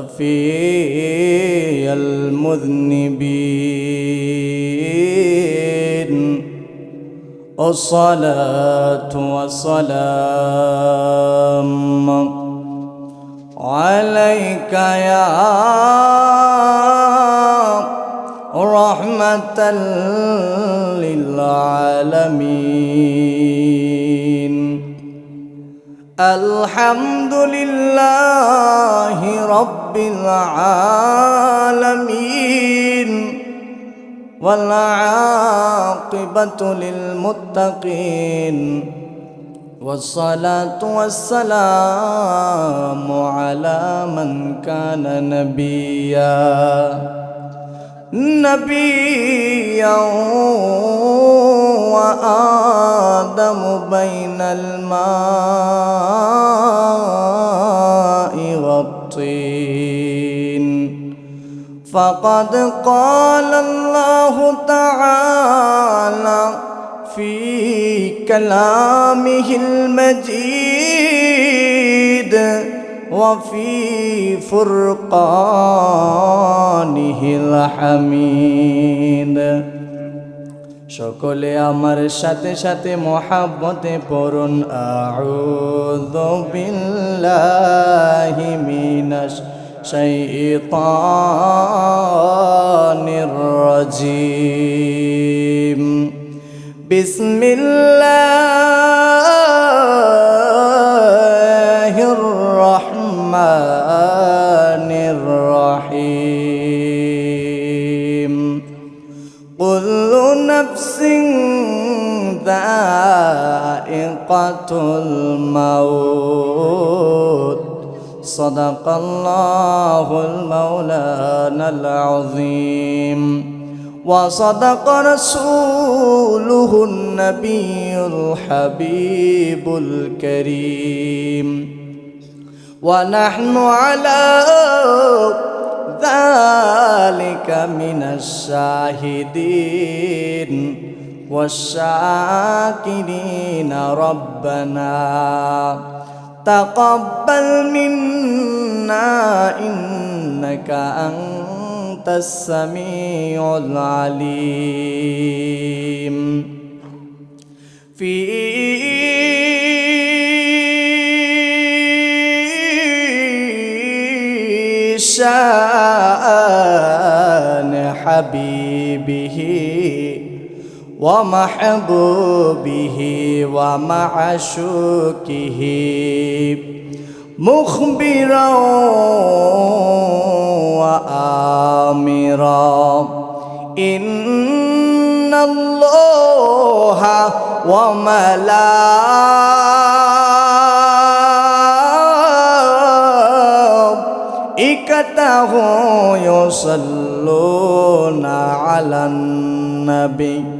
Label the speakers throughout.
Speaker 1: شفيع المذنبين. الصلاة والسلام عليك يا رحمة للعالمين. الحمد لله رب العالمين والعاقبة للمتقين والصلاة والسلام على من كان نبيا نبيا وآدم بين الماء والطين. فقد قال الله تعالى في كلامه المجيد وفي فرقانه الحميد সকলে আমার সাথে সাথে মহাব্বতে পড়ুন আউযু বিল্লাহি মিনাশ শাইতানির রাজিম বিসমিল্লাহির الموت. صدق الله المولانا العظيم. وصدق رسوله النبي الحبيب الكريم. ونحن على ذلك من الشاهدين. والشاكرين ربنا. تقبل منا إنك أنت السميع العليم. في شأن حبيبه ومحبوبه ومعشوقه مخبرا وآمرا. إن الله وملائكته يصلون على النبي.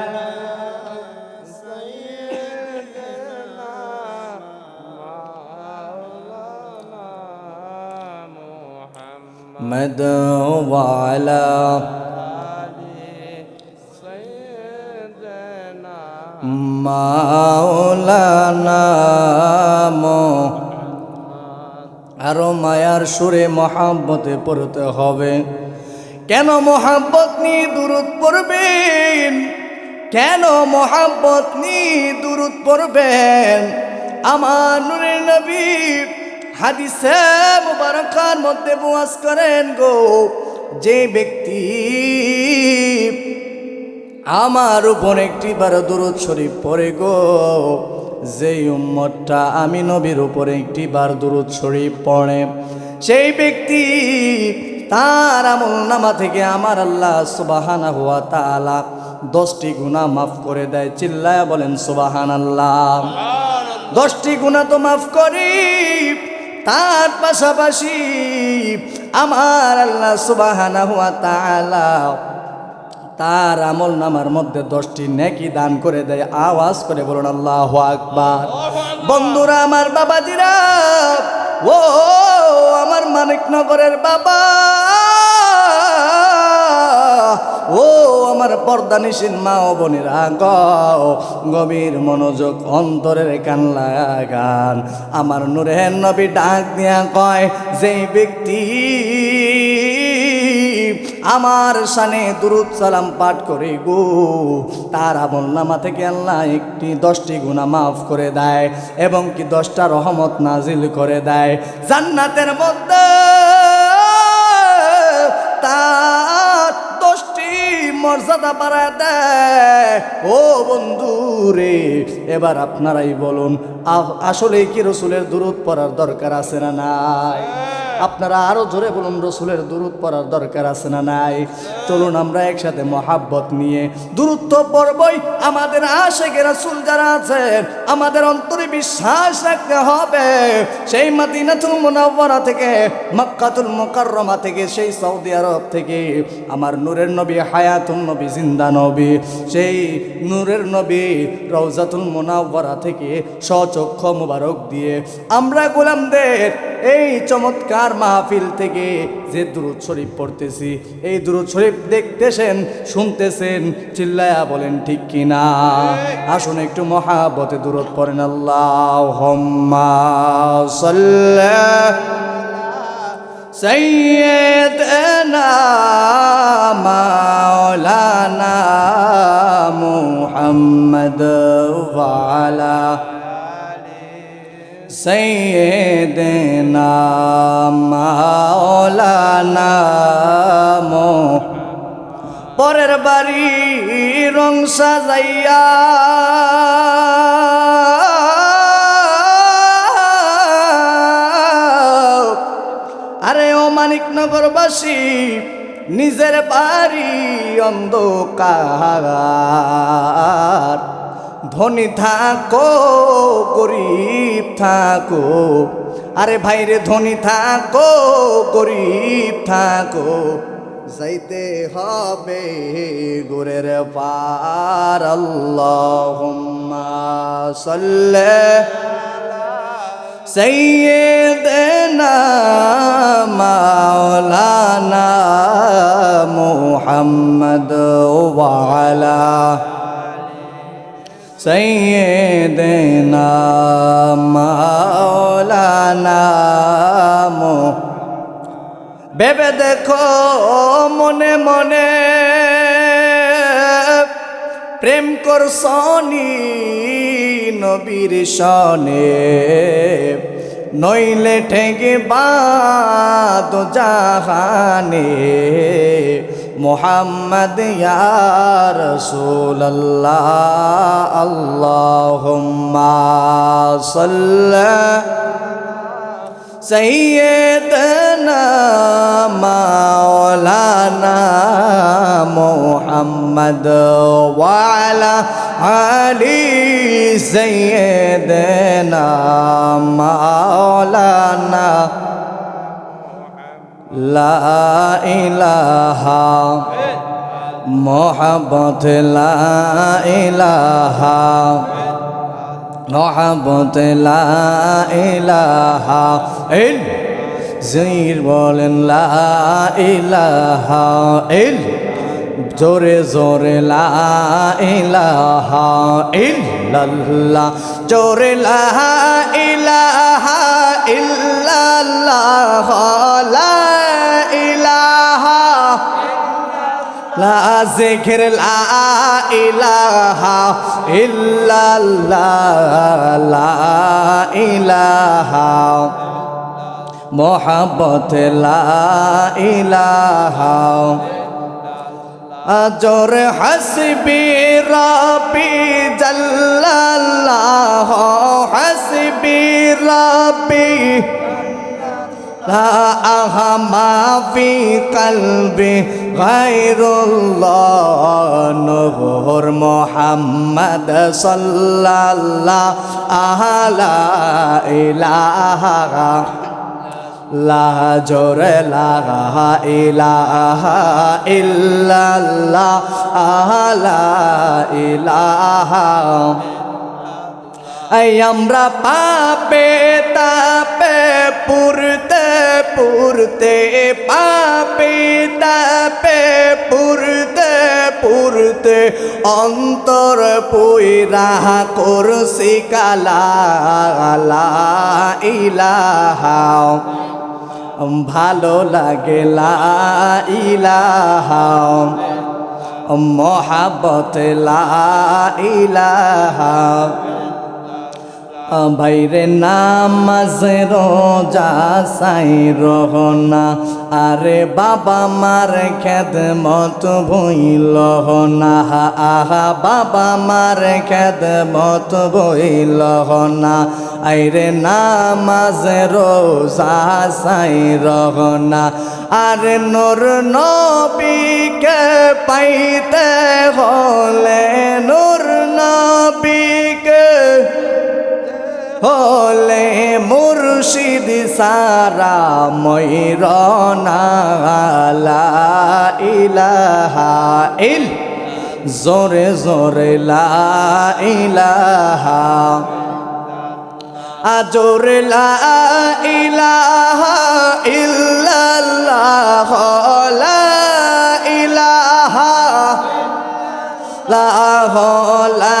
Speaker 1: محمد وعلى মাওলানা মো আরো মায়ার সুরে মহাব্বতে পড়তে হবে কেন মহাব্বত নিয়ে দূরত পড়বেন কেন মোহাব্বত নি দুরুদ পড়বেন আমার নূরের নবী হাদিসে মুবারকার মধ্যে বুয়াজ করেন গো যে ব্যক্তি আমার উপর একটি বার দুরুদ শরীফ পড়ে গো যেই উম্মতটা আমি নবীর উপরে একটি বার দুরুদ শরীফ পড়ে। সেই ব্যক্তি তার আমল নামা থেকে আমার আল্লাহ সুবাহানা হুয়া তালা দশটি গুণা মাফ করে দেয় চিল্লায় বলেন সুবাহান আল্লাহ দশটি গুণা তো মাফ করি তার পাশাপাশি আমার আল্লাহ সুবাহানা হুয়া তালা তার আমল নামার মধ্যে দশটি নেকি দান করে দেয়। আওয়াজ করে বলুন, আল্লাহ আকবার। বন্ধুরা, আমার বাবাজিরা, ও, আমার মানিকনগরের বাবা। আমার পর্দানিসীন মা ও বোনেরা গভীর মনোযোগ, অন্তরের কান লাগান আমার নুরের নবী ডাক দিয়া কয় যে ব্যক্তি আমার সানে দুরুদ সালাম পাঠ করে গো তার আমল নামা থেকে আল্লাহ একটি দশটি গুণা মাফ করে দেয় এবং কি দশটা রহমত নাজিল করে দেয়। জান্নাতের মধ্যে তার মর্যাদা বাড়ায় দেয়। ও বন্ধু রে এবার আপনারাই বলুন আসলে কি রসুলের দূরত পড়ার দরকার আছে না নাই? আপনারা আরও জোরে বলুন, রসুলের দূরত পড়ার দরকার আছে না নাই? চলুন আমরা একসাথে মহাব্বত নিয়ে। দূরত্ব পড়বই, আমাদের আশেখের রাসুল যারা আছেন, আমাদের অন্তরে বিশ্বাস রাখতে হবে। সেই মাদিনাতুল মুনাওয়ারা থেকে, মক্কাতুল মুকাররমা থেকে, সেই সৌদি আরব থেকে, আমার নূরের নবী হায়াতুল নবী, জিন্দা নবী, সেই নূরের নবী, রওজাতুল মুনাওয়ারা থেকে সচক্ষ মুবারক দিয়ে, আমরা গোলামদের এই চমৎকার আলোচনার মাহফিল থেকে যে দুরুদ শরীফ পড়তেছি, এই দুরুদ শরীফ দেখতেছেন, শুনতেছেন, চিল্লায়া বলেন, ঠিক কিনা? আসুন একটু মহাবতে দূরত পড়েন আল্লাহ হম্মা সৈয়দ মাওলানা মুহাম্মদ ওয়ালা সৈয়দনা পরের বাড়ি রং সাজাইয়া আরে ও মানিক নগরবাসী নিজের বাড়ি অন্ধকার। ধনী থাকো, গরিব থাকো। আরে ভাইরে, ধনী থাকো, গরিব থাকো। যাইতে হবে গুরের পার সল্লে সাল্লে সাইয়েদেনা মাওলানা মুহাম্মদ ওয়ালা সৈয়দেনা মাওলানা মো। ভেবে দেখো মনে মনে প্রেম কর সনি নবীর সনে। নইলে ঠেঙ্গে বাদ জাহানে। محمد يا رسول الله. اللهم صل سيدنا مولانا محمد وعلى علي سيدنا مولانا লাহা মহাবত মহাবত জির বলেন জোরে জোরে লাহা ইল্লাল্লাহ জোরে লাহা ইলাহা ইল্লাল্লাহ লা জিকির লা ইলাহা ইল্লাল্লাহ, লা ইলাহা। মোহাব্বত লা ইলাহা। আজর হাসবি রবি জাল্লাল্লাহ, হাসবি রবি لا أهما في قلبي غير الله نور محمد صلى الله على إله لا جور لا إله إلا الله لا إله এই আমরা পাপে তাপে, পুরতে পুরতে, পাপে তাপে, পুরতে পুরতে, অন্তর পুইরা করছি কালা, লা ইলাহা। ভালো লাগে লা ইলাহা। মহাবত লা ইলাহা। বাইরে নামাজ রোজা সাই রহনা আরে বাবা মার খেদ মত বইল না। আহা বাবা মার খেদ মত বইল না। আইরে নামাজ রোজা সাই রহনা আর নোর নবীকে পাইতে হলে নোর নবীকে হলে মুর্শিদ সারা ময়ূরনা ইলাহা ইল, জোরে জোরে লা ইলাহা। আজোর লা ইলাহা ইল্লাল্লাহ, লা ইলাহা, লা লা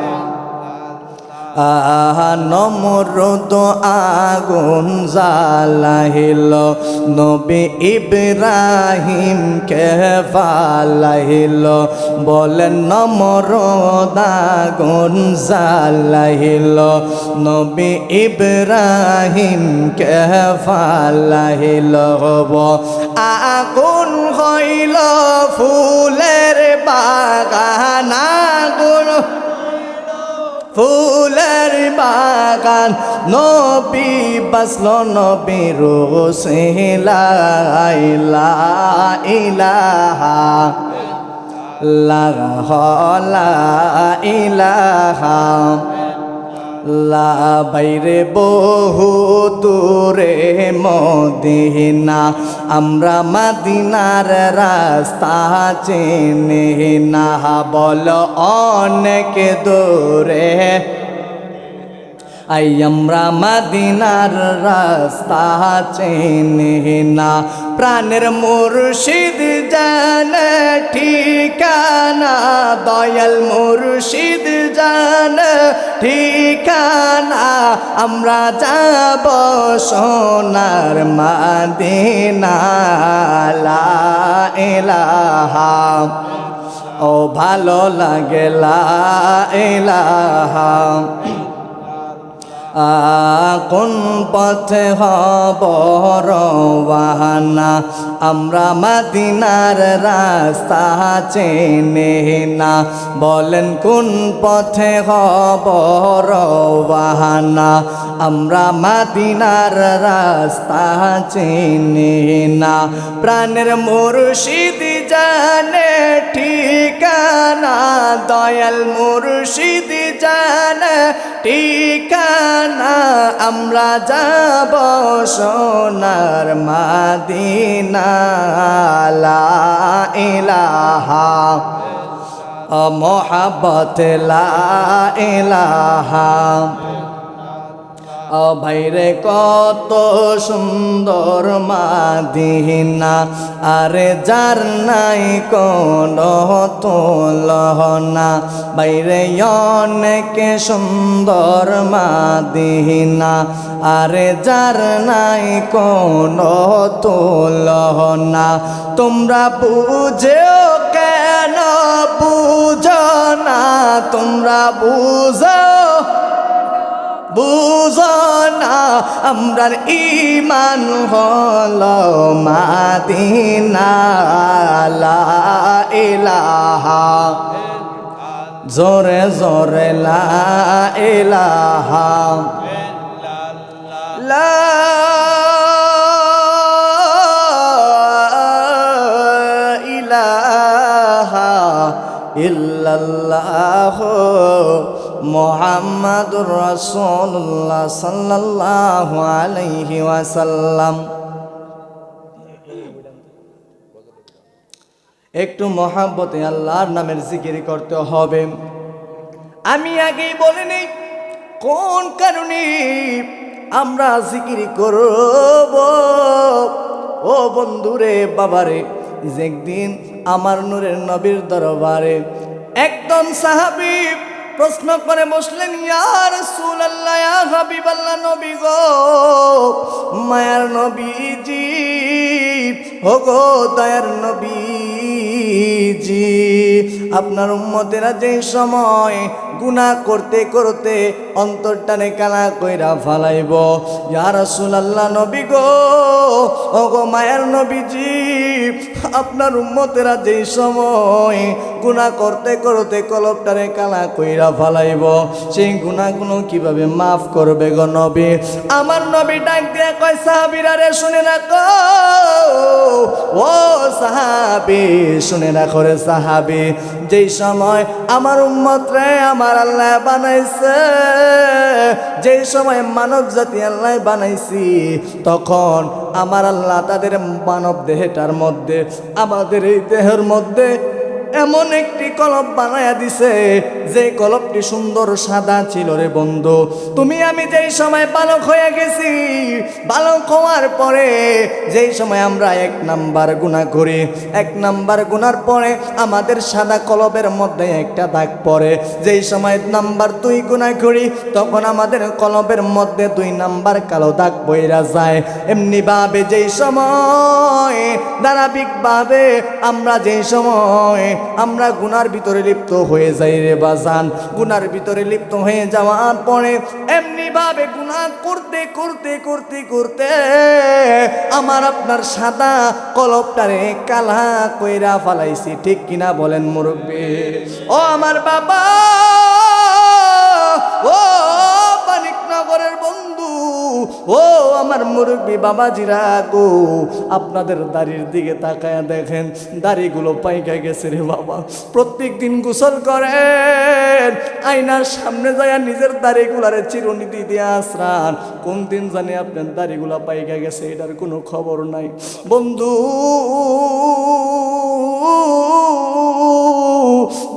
Speaker 1: নমরদ আগুন জালাহিল নবী ইব্রাহিম কে ফালাহিল বলেন নমরদ আগুন জালাহিল নবী ইব্রাহিম কে ফালাহিল হব আগুন হইল ফুলের বাগান, আগুন ফুলের বাগান নবী বাসল নবী রোসিলা ইলাহা লা ইলাহা লা বাইরে বহু দূরে মদিনা। আমরা মাদিনার রাস্তা চেনে না। বল অনেক দূরে আই আমরা মাদিনার রাস্তা চেনে না। প্রাণের মুর্শিদ জান ঠিকানা, দয়াল মুর্শিদ জান ঠিকানা। আমরা যাব সোনার মাদিনা, লা ও ভালো লাগে, লা ইলাহা। কোন পথে হব রওয়ানা? আমরা মাদিনার রাস্তা চেনে না। বলেন, কোন পথে হব রওয়ানা? আমরা মাদিনার রাস্তা চেনে না। প্রাণের মুর্শিদ জানে ঠিকানা, দয়াল মুর্শিদ জানে ঠিকানা, আমরা যাব সোনার মাদিনা। লা ইলাহা মহাবত লা ইলাহা ভাইরে, কত সুন্দর মাদিনা। আরে যার নাই কোন তুলনা। বাইরে অনেক সুন্দর মাদিনা। আরে যার নাই কোন তুলনা। তোমরা বুঝেও কেন বুঝো না? তোমরা বুঝো বুঝো না আমরার ইমান হল মাদিনা ইলাহা। জোরে জোরে লা ইলাহা। লা ইলাহা ইল্লাল্লাহ মোহাম্মদুর রাসূলুল্লাহ সাল্লাল্লাহু আলাইহি ওয়াসাল্লাম। একটু মহাব্বতে আল্লাহর নামের জিকির করতে হবে। আমি আগেই বলিনি কোন কারণে আমরা জিকির করব? ও বন্ধুরে, বাবারে যে একদিন আমার নূরের নবীর দরবারে একদম সাহাবি প্রশ্ন করে বসলেন ইয়ার সুল আল্লাহ হাবিবাল্লাহ নবী গো, মায়ার নবীজি হো গো দয়ার নবীজি, আপনার উম্মতেরা যে সময় গুনাহ করতে করতে অন্তরটানে কালা কইরা ফালাইব। ইয়া রাসূলুল্লাহ নবী গো ও গো মায়ার নবীজি, আপনার উম্মতেরা যে সময় গুনাহ করতে করতে কলবটারে কালা কইরা ফালাইব, সেই গুনাহগুলো কীভাবে মাফ করবে গো নবী? আমার নবী ডাক দিয়ে কয়, সাহাবীরা রে, শুনে রাখো। ও সাহাবি, শুনে রাখো রে সাহাবি। যেই সময় আমার উম্মত রে, আমার আল্লাহ বানাইছে। যেই সময় মানব জাতি আল্লাহ বানাইছি, তখন আমার আল্লাহ তাদের মানব দেহটার মধ্যে, আমাদের এই দেহের মধ্যে এমন একটি কলব বানায়া দিছে, যে কলবটি সুন্দর সাদা ছিল রে বন্ধু। তুমি, আমি যেই সময় বালক হয়ে গেছি, বালক হওয়ার পরে যেই সময় আমরা এক নাম্বার গুণা করি, এক নাম্বার গুনার পরে আমাদের সাদা কলবের মধ্যে একটা দাগ পড়ে। যেই সময় নাম্বার দুই গুণা করি, তখন আমাদের কলবের মধ্যে দুই নাম্বার কালো দাগ বইরা যায়। এমনি ভাবে যেই সময় ধারাবাহিকভাবে আমরা যেই সময় আমরা গুনার ভিতরে লিপ্ত হয়ে যাই রে বাজান। গুনার ভিতরে লিপ্ত হয়ে যাওয়ার পরে এমনি ভাবে গুনাহ করতে করতে করতে করতে আমার আপনার সাদা কলপটারে কালা কইরা ফালাইছি। ঠিক কিনা বলেন মুরব্বী? ও আমার বাবা, ও ও আমার মুরব্বী বাবাজিরা গো, আপনাদের দাড়ির দিকে তাকায় দেখেন, দাড়িগুলো পাইকা গেছে রে বাবা। প্রত্যেক দিন গোসল করেন, আয়নার সামনে যায় নিজের দাড়িগুলারে চিরুনি দিয়ে আসরান কোন দিন জানি আপনার দাড়িগুলা পাইকা গেছে, এটার কোনো খবর নাই। বন্ধু,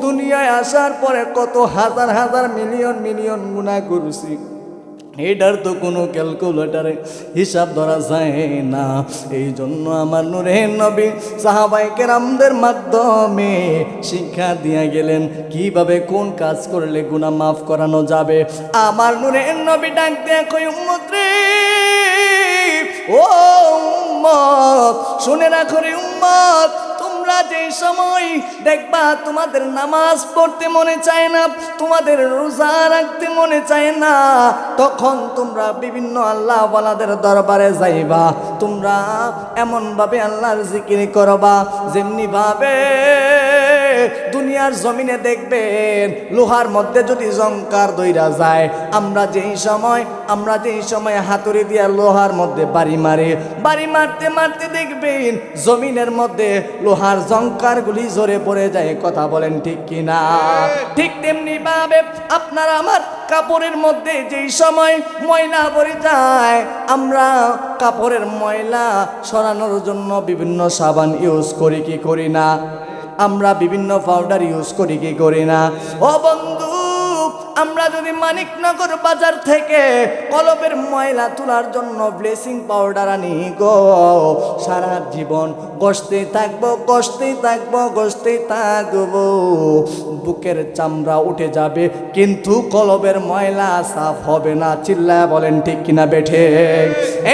Speaker 1: দুনিয়ায় আসার পরে কত হাজার হাজার মিলিয়ন মিলিয়ন গুণা করছি। এটার তো কোনো ক্যালকুলেটারে হিসাব ধরা যায় না। এই জন্য আমার নুরে নবী সাহাবাই কেরামদের মাধ্যমে শিক্ষা দিয়া গেলেন, কীভাবে কোন কাজ করলে গুণা মাফ করানো যাবে? আমার নুরে নবী ডাক দেয়া কই উম্মত্রী ও উম্মত, শুনে রাখো রে উম্মত তোমরা যে সময় দেখবা তোমাদের নামাজ পড়তে মনে চায় না, তোমাদের রোজা রাখতে মনে চায় না, তখন তোমরা বিভিন্ন আল্লাহ বালাদের দরবারে যাইবা। তোমরা এমনভাবে আল্লাহর জিকির করবা যেমনি ভাবে দুনিয়ার জমিনে দেখবেন লোহার মধ্যে যদি জঙ্কার দইরা যায় আমরা যেই সময় আমরা যেই সময় হাতুড়ি দিয়া লোহার মধ্যে বাড়ি মারি বাড়ি মারতে মারতে দেখবেন জমিনের মধ্যে লোহার জঙ্কারগুলি জোরে পড়ে যায় কথা বলেন ঠিক কিনা? ঠিক। তেমনি ভাবে আপনার আমার কাপড়ের মধ্যে যেই সময় ময়লা পড়ে যায় আমরা কাপড়ের ময়লা সরানোর জন্য বিভিন্ন সাবান ইউজ করি কি করি না? আমরা বিভিন্ন পাউডার ইউজ করি কি করি না? ও বন্ধু আমরা যদি মানিকনগর বাজার থেকে কলবের ময়লা তোলার জন্য ব্লিচিং পাউডার আনি গো, সারা জীবন গসতে থাকব গসতেই থাকব গসতেই থাকব। বুকের চামড়া উঠে যাবে, কিন্তু কলবের ময়লা সাফ হবে না। চিল্লা বলেন, ঠিক কিনা বেঠে?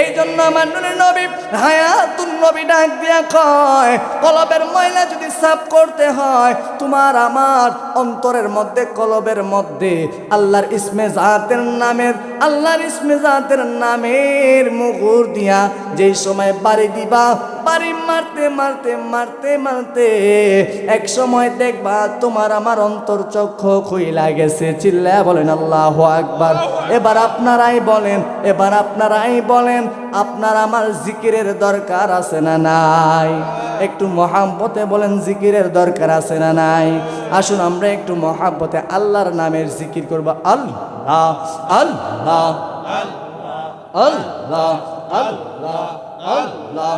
Speaker 1: এই জন্য আমার নবী, হায়াতুন নবী ডাক দিয়া কয়, কলবের ময়লা যদি সাফ করতে হয়, তোমার আমার অন্তরের মধ্যে, কলবের মধ্যে আল্লাহর ইসমে জাতের নামের আল্লাহর ইসমে জাতের নামের মুগুর দিয়া যেই সময় বাড়ি দিবা বাড়ি মারতে মারতে মারতে মারতে এক সময় দেখবা তোমার আমার অন্তর চক্ষু খুইলা গেছে। চিল্লা বলেন, আল্লাহ আকবার। এবার আপনারাই বলেন, এবার আপনারাই বলেন, আপনার আমার জিকিরের দরকার আছে না নাই? একটু মহাব্বতে বলেন, জিকিরের দরকার আছে না নাই? আসুন, আমরা একটু মহাব্বতে আল্লাহর নামের জিকির করব। আল্লাহ আল্লাহ আল্লাহ আল্লাহ আল্লাহ আল্লাহ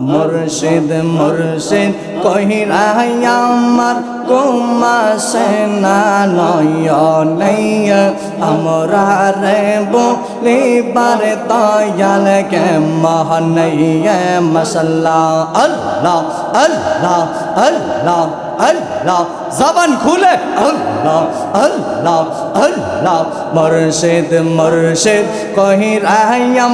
Speaker 1: মুর্শিদ মুর্শিদ কহিরা আমার কুমা সেনা নয় আমরা রে বলিবার দয়াল কে মহনইয়ে মশাল্লাহ আল্লাহ আল্লাহ আল্লাহ আল্লাহ, জবান খুলে। আল্লাহ আল্লাহ আল্লাহ আল্লাহ। মরশেদ মরশেদ কহি রাহাইয়া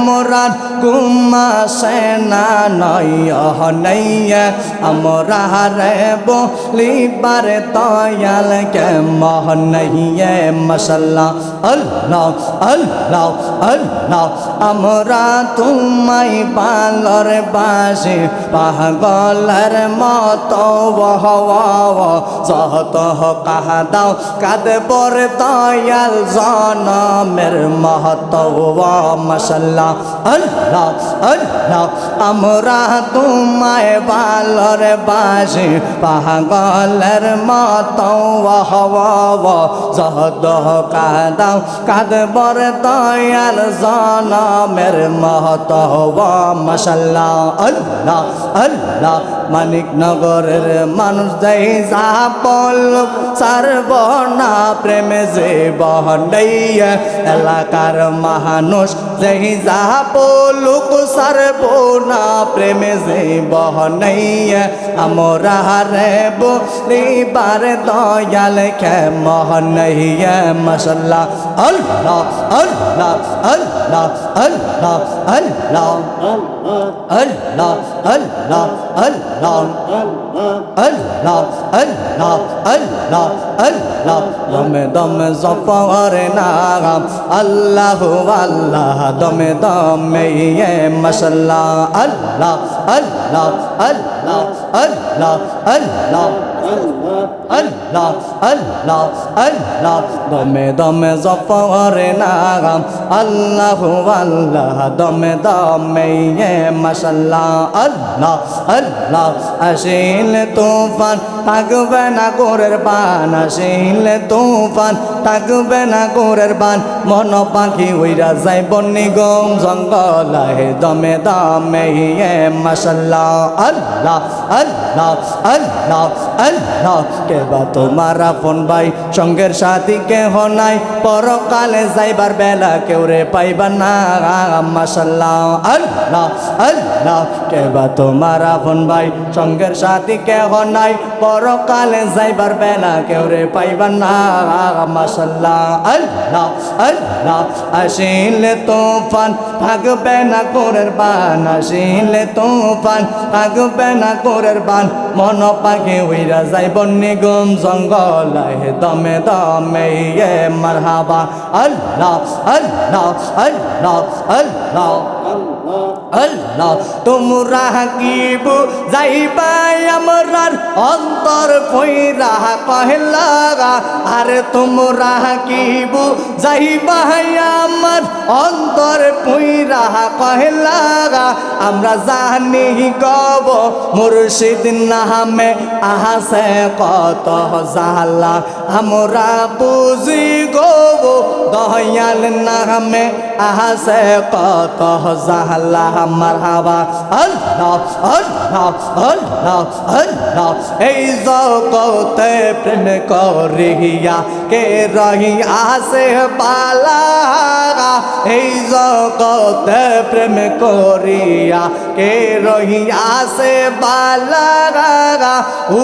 Speaker 1: কুমা সেনা নয়হ নৈয়া আমরা রে বলিবার তয়াল কে মহ নহিয়ে মশাল্লা আল্লাহ আল্লাহ আল্লাহ। আমরা তোমাই পালর বাসে পাগলার মত বহ সহ তহ কাহা দাও কাদ কাঁদে পরে দয়াল জনমের মহতওয়া মশাল্লাহ। আল্লাহ আল্লাহ, আমরা তোমায় বালর বাসি, পাগলের মতওয়া হওয়া জহদ কাদাও। কাঁদে পরে দয়াল জনমের মহতওয়া মশাল্লাহ। আল্লাহ আল্লাহ, মানিকনগরের মানুষ দেই যা পল সার্ব সারবনা প্রেমে যে বহনাইয়া এলাকার মানুষ যেই যা বলুক সারবনা প্রেমে যে বহনাইয়া আমরা রে বলিবার দয়াল খে মহনাইয়া মশাল্লাহ আল্লাহ আল্লাহ আল্লাহ আল্লাহ আল্লাহ আল্লাহ আল্লাহ আল্লাহ আল্লাহ আল্লাহ আল্লাহ আল্লাহ দমে দমে জপরে নাম আল্লাহ আল্লাহ, দমে দমে ইয়ে মশাল্লাহ। আল্লাহ আল্লাহ আল্লাহ আল্লাহ আল্লাহ আল্লাহ। আল্লাহ আল্লাহ দমে দমে জফরে নাম আল্লাহ আল্লাহ, দমে দমে ইয়ে মশাল্লাহ। আল্লাহ আল্লাহ আসিল তুফান। থাকবে না গোরের বান আসিল তুফান। থাকবে না গোরের বান মন পাখি উইরা যাই বন্নি গম জঙ্গল দমে দমে ইয়ে মশাল্লাহ। আল্লাহ আল্লাহ আল্লাহ আল্লাহ। কেবা তোমার আপন ভাই, সঙ্গের সাথী কেহ নাই। পরকালে যাইবার বেলা কেউ রে পাইবা না। মাসাল্লাহ আল্লাহ আল্লাহ, কেবা তোমার আপন ভাই, সঙ্গের সাথী কেহ নাই। পরকালে যাইবার বেলা কেউ রে পাইবা না। মাসাল্লাহ আল্লাহ আল্লাহ, আসিলে তুফান। থাকবে না কোরের বান, আসিলে তুফান। থাকবে না কোরের বান, মন পাখি উইরা যাই বন্নি গুম। জঙ্গল দমে দমে ইয়ে মারহাবা। আল্লাহ আল্লাহ আল্লাহ আল্লাহ। আল্লাহ, তোমরা কিব যাইবাই আমরার অন্তর পইরা কহলা আর তোমরা কিব যাইবাই আমার অন্তর পইরা কহলা আমরা জানি গব মুর্শিদ নামে আহাসে কত জালা আমরা বুঝি গব দয়াল নামে আহাসে কত জাহাল্লা মারহাবা। আল্লাহ আল্লাহ আল্লাহ আল্লাহ। এই জগতে প্রেম করিয়া কে রহি আসে পালা এই জগতে প্রেম করিয়া কে রহি আসে বালা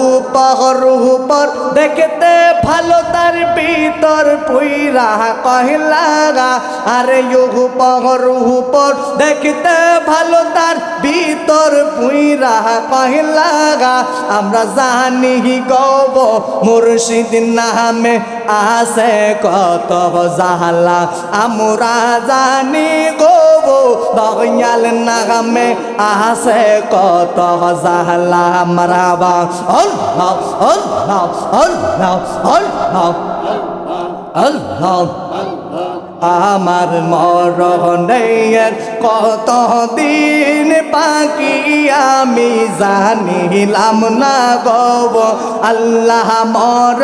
Speaker 1: উপর উপর দেখতে ভালো, তার ভিতর পুইরা কহিলা আরে উপর উপর দেখতে ভালো, তার ভিতর পুইরা কহিলা আমরা জানি গব, মুর্শিদ নামে আসে কত জাহালা, আমরা জানি গব দয়াল নামে আসে কত জাহলা মারাবা। আল্লাহ আল্লাহ আল্লাহ আল্লাহ আল্লাহ। আমার মরণের কত দিন পাকি আমি জানিলাম না গব আল্লাহ মর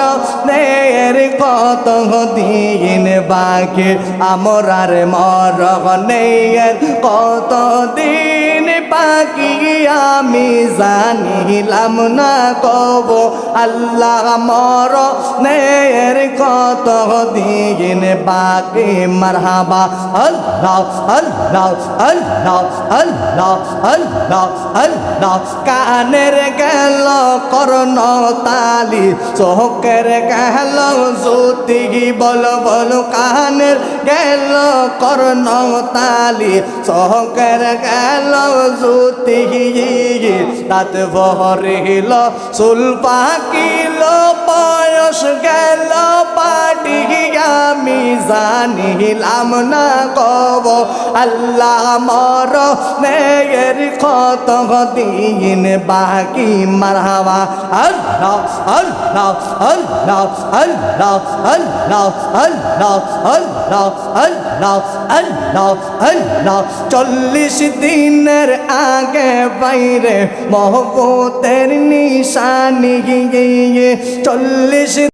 Speaker 1: মরণের কত দিন বাকি? আমরার মরণের কত দিন বাকি আমি জানিলাম না গব আল্লাহ মরণের কত দিন বাকি, মারহাবা, আল্লাহ আল্লাহ আল্লাহ আল্লাহ আল্লাহ আল্লাহ। কানের গেল করণ তালি চোখের গেল জ্যোতি, বল বল, কানের গেল করণ তালি চোখের গেল জ্যোতি তাত ভরিল চুল পাকিল বয়স গেল পাটি আমি জানিলাম না কব আল্লাহ মর মেয়ের কত দিন বাকি মারহাবা আল্লাহ আল্লাহ আল্লাহ আল্লাহ আল্লাহ আল্লাহ আল্লাহ আল্লাহ আল্লাহ আল্লাহ চল্লিশ দিনের আগে বাইরে মহবতের নিশানি গিয়ে চল্লিশ